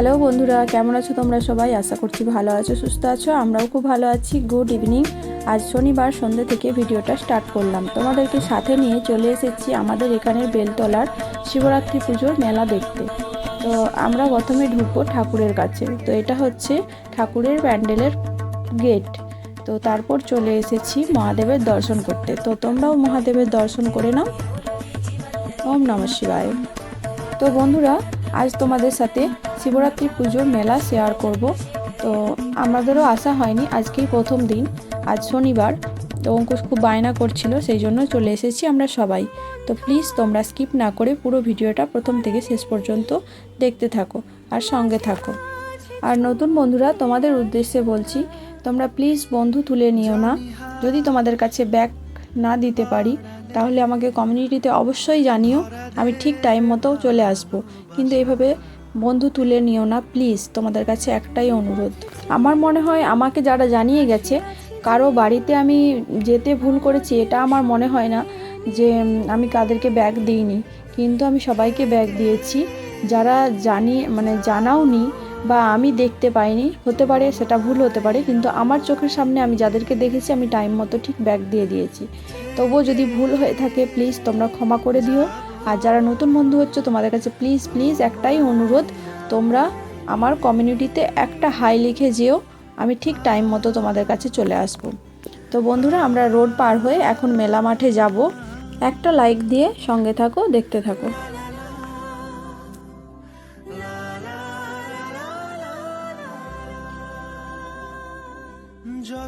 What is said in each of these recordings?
Hello বন্ধুরা, কেমন আছো তোমরা সবাই? আশা করছি ভালো আছো, সুস্থ আছো, আমরাও খুব ভালো আছি। গুড ইভিনিং আজ শনিবার, সন্ধ্যে থেকে ভিডিওটা স্টার্ট করলাম। তোমাদেরকে সাথে নিয়ে চলে এসেছি আমাদের এখানের বেলতলার শিবরাত্রি পুজোর মেলা দেখতে। তো আমরা প্রথমে ঢুকবো ঠাকুরের কাছে। তো এটা হচ্ছে ঠাকুরের প্যান্ডেলের গেট। তো তারপর চলে এসেছি মহাদেবের দর্শন করতে। তো তোমরাও মহাদেবের দর্শন করে নাও। ওম নম শিবায়। তো বন্ধুরা আজ তোমাদের সাথে শিবরাত্রি পুজোর মেলা শেয়ার করব। তো আমাদেরও আশা হয়নি আজকেই প্রথম দিন। আজ শনিবার, তো অঙ্কুশ খুব বায়না করছিল, সেই জন্য চলে এসেছি আমরা সবাই। তো প্লিজ তোমরা স্কিপ না করে পুরো ভিডিওটা প্রথম থেকে শেষ পর্যন্ত দেখতে থাকো আর সঙ্গে থাকো। আর নতুন বন্ধুরা, তোমাদের উদ্দেশ্যে বলছি, তোমরা প্লিজ বন্ধু তুলে নিও না। যদি তোমাদের কাছে ব্যাগ না দিতে পারি তাহলে আমাকে কমিউনিটিতে অবশ্যই জানিও, আমি ঠিক টাইম মতো চলে আসব। কিন্তু এভাবে বন্ধু তুলে নিও না প্লিজ তোমাদের কাছে একটাই অনুরোধ। আমার মনে হয় আমাকে যারা জানিয়ে গেছে, কারও বাড়িতে আমি যেতে ভুল করেছি, এটা আমার মনে হয় না যে আমি কাদেরকে ব্যাগ দিইনি। কিন্তু আমি সবাইকে ব্যাগ দিয়েছি। যারা জানি মানে জানাওনি বা আমি দেখতে পাইনি, হতে পারে সেটা ভুল হতে পারে, কিন্তু আমার চোখের সামনে আমি যাদেরকে দেখেছি, আমি টাইম মতো ঠিক ব্যাগ দিয়ে দিয়েছি। তবুও যদি ভুল হয়ে থাকে প্লিজ তোমরা ক্ষমা করে দিও। আর যারা নতুন বন্ধু হচ্ছে, তোমাদের কাছে প্লিজ প্লিজ একটাই অনুরোধ, তোমরা আমার কমিউনিটিতে একটা হাই লিখে যেও, আমি ঠিক টাইম মতো তোমাদের কাছে চলে আসব। তো বন্ধুরা, আমরা রোড পার হয়ে এখন মেলা মাঠে যাব। একটা লাইক দিয়ে সঙ্গে থাকো, দেখতে থাকো।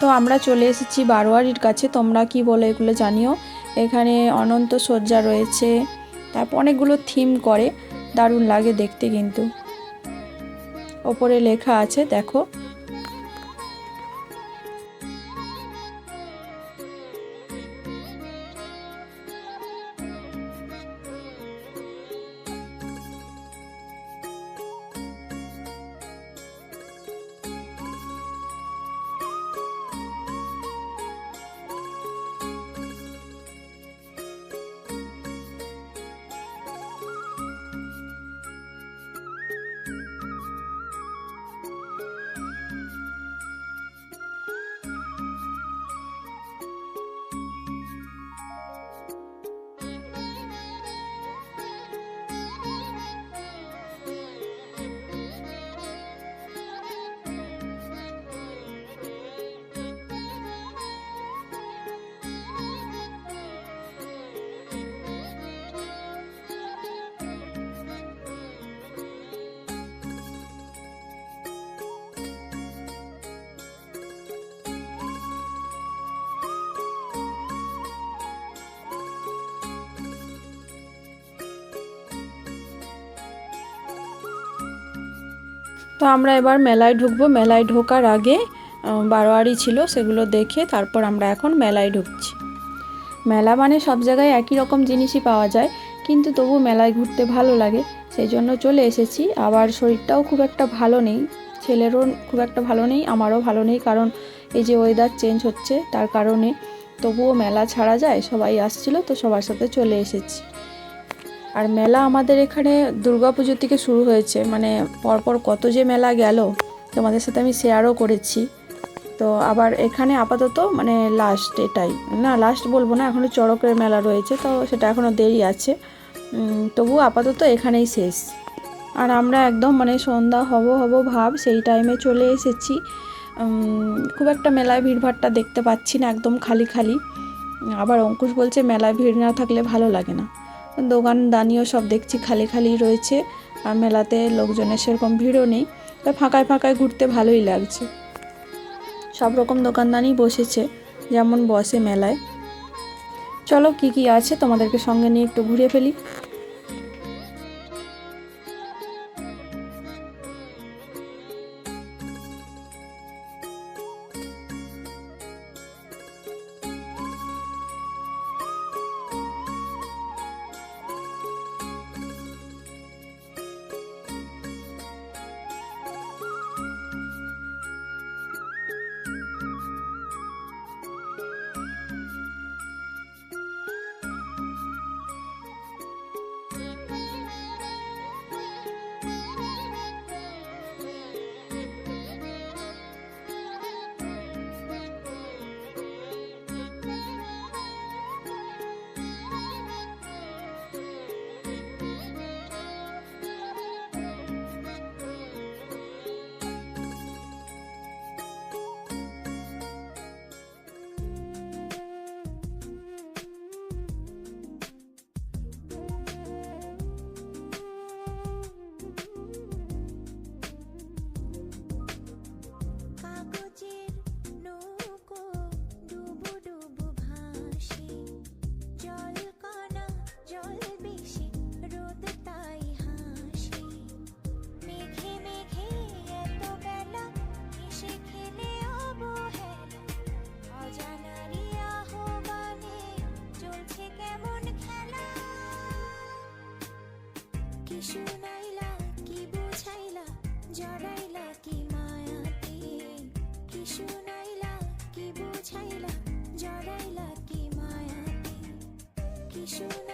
তো আমরা চলে এসেছি বারোয়ারির কাছে। তোমরা কি বলো এগুলো জানিও। এখানে অনন্ত শয্যা রয়েছে। তারপর অনেকগুলো থিম করে। দারুণ লাগে দেখতে কিন্তু। ওপরে লেখা আছে, দেখো। তো আমরা এবার মেলায় ঢুকবো। মেলায় ঢোকার আগে বারোয়ারি ছিল, সেগুলো দেখে তারপর আমরা এখন মেলায় ঢুকছি। মেলা মানে সব জায়গায় একই রকম জিনিসই পাওয়া যায়, কিন্তু তবু মেলায় ঘুরতে ভালো লাগে। সেই জন্য চলে এসেছি। আবার শরীরটাও খুব একটা ভালো নেই, ছেলেরও খুব একটা ভালো নেই, আমারও ভালো নেই, কারণ এই যে ওয়েদার চেঞ্জ হচ্ছে, তার কারণে তবুও মেলা ছাড়া যায়, সবাই আসছিল, তো সবার সাথে চলে এসেছি। আর মেলা আমাদের এখানে দুর্গাপুজো থেকে শুরু হয়েছে। মানে পরপর কত যে মেলা গেল, তোমাদের সাথে আমি শেয়ারও করেছি। তো আবার এখানে আপাতত মানে লাস্ট এটাই। না লাস্ট বলব না এখনও চড়কের মেলা রয়েছে, তো সেটা এখনও দেরি আছে। তবু আপাতত এখানেই শেষ। আর আমরা একদম মানে সন্ধ্যা হব হব ভাব সেই টাইমে চলে এসেছি। খুব একটা মেলায় ভিড়ভাড়টা দেখতে পাচ্ছি না, একদম খালি খালি। আবার অঙ্কুশ বলছে, মেলায় ভিড় না থাকলে ভালো লাগে না। দোকান, দানিও সব দেখছি খালি খালি রয়েছে। আর মেলাতে লোকজনের সেরকম ভিড়ও নেই। তা ফাঁকায় ফাঁকায় ঘুরতে ভালোই লাগছে। সব রকম দোকানদানি বসেছে, যেমন বসে মেলায়। চলো কি কি আছে তোমাদেরকে সঙ্গে নিয়ে একটু ঘুরে ফেলি। শুনাইলা, কি বুঝাইলা, জড়াইলা কি মায়াতে? কি শুনাইলা, কি বুঝাইলা, জড়াইলা কি মায়াতে? কি শুনাইলা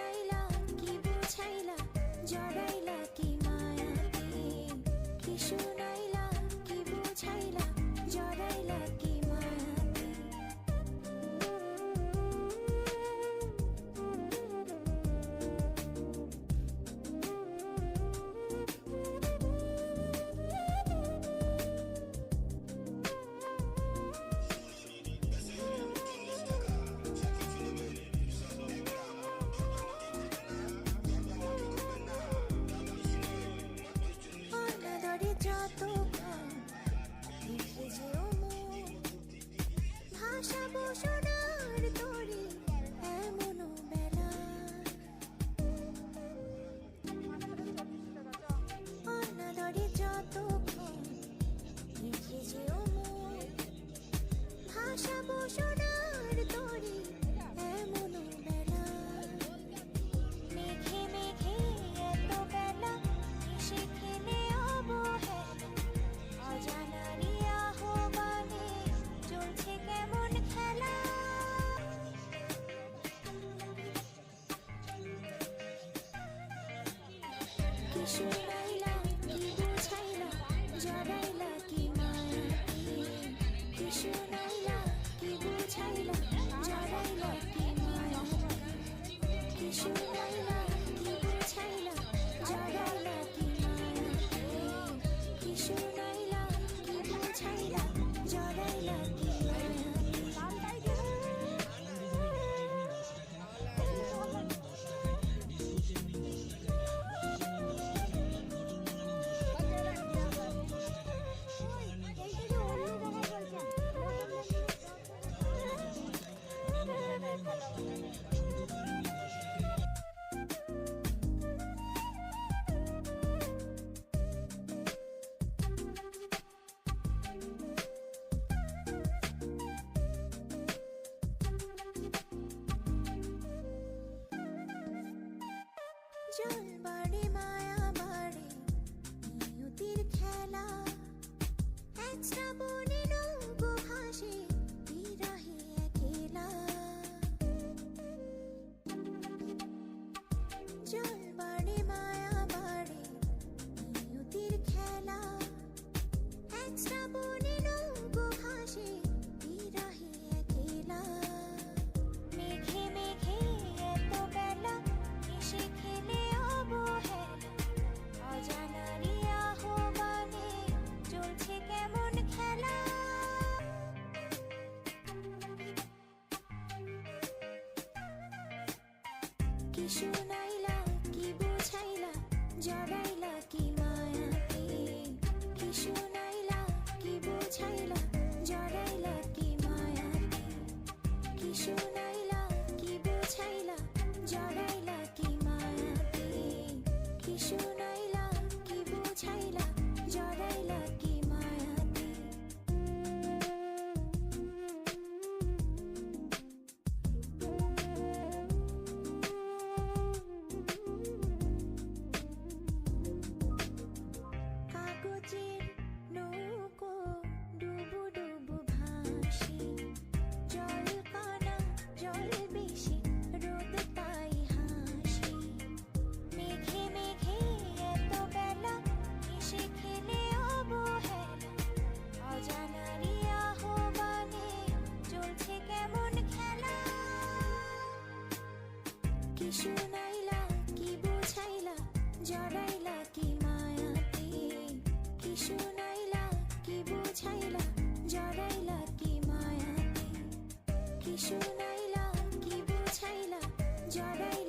soon. শুনাইলা কি বুঝাইলা জড়াইলা কি মায়াতে কি শুনাইলা কি বুঝাইলা জড়াইলা কি মায়াতে কি কি শুনাইলা, কি বোঝাইলা, জড়াইলা কি মায়াতে? কি শুনাইলা, কি বোঝাইলা, জড়াইলা কি মায়াতে? কি শুনাইলা, কি বোঝাইলা, জড়াইলা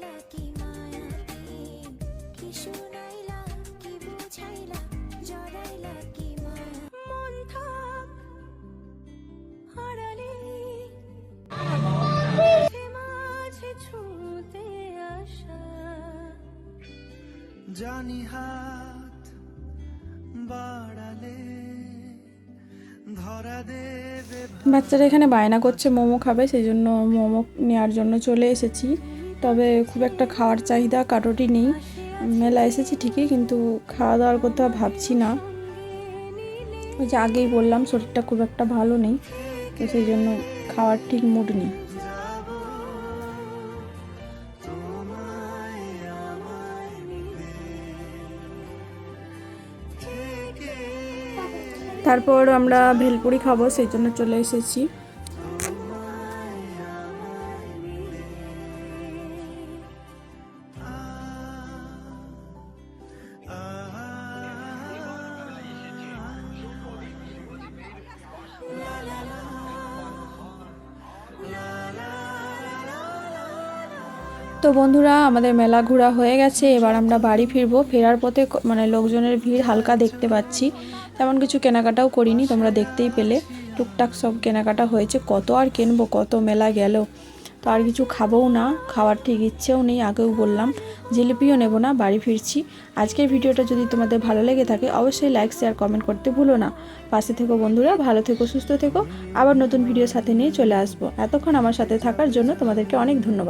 জানি হাত বাড়ালে বাচ্চারা এখানে বায়না করছে, মোমো খাবে সেই জন্য মোমো নেওয়ার জন্য চলে এসেছি। তবে খুব একটা খাওয়ার চাহিদা, কারোরই নেই। মেলা এসেছি ঠিকই, কিন্তু খাওয়া দাওয়ার কথা ভাবছি না। ওই যে আগেই বললাম, শরীরটা খুব একটা ভালো নেই, তো সেই জন্য খাওয়ার ঠিক মুড নেই। তারপর আমরা ভেলপুরি খাব সেই জন্য চলে এসেছি। তো বন্ধুরা, আমাদের মেলা ঘোরা হয়ে গেছে। এবার আমরা বাড়ি ফিরবো। ফেরার পথে মানে লোকজনের ভিড় হালকা দেখতে পাচ্ছি। তেমন কিছু কেনাকাটাও করিনি, তোমরা দেখতেই পেলে। টুকটাক সব কেনাকাটা হয়েছে। কত আর কিনবো, কত মেলা গেল। তো আর কিছু খাবোও না, খাওয়ার ঠিক ইচ্ছেও নেই, আগেও বললাম। জিলিপিও নেব না, বাড়ি ফিরছি। আজকের ভিডিওটা যদি তোমাদের ভালো লেগে থাকে, অবশ্যই লাইক শেয়ার কমেন্ট করতে ভুলো না। পাশে থেকো বন্ধুরা, ভালো থেকো, সুস্থ থেকো। আবার নতুন ভিডিও সাথে নিয়ে চলে আসব। এতক্ষণ আমার সাথে থাকার জন্য তোমাদেরকে অনেক ধন্যবাদ।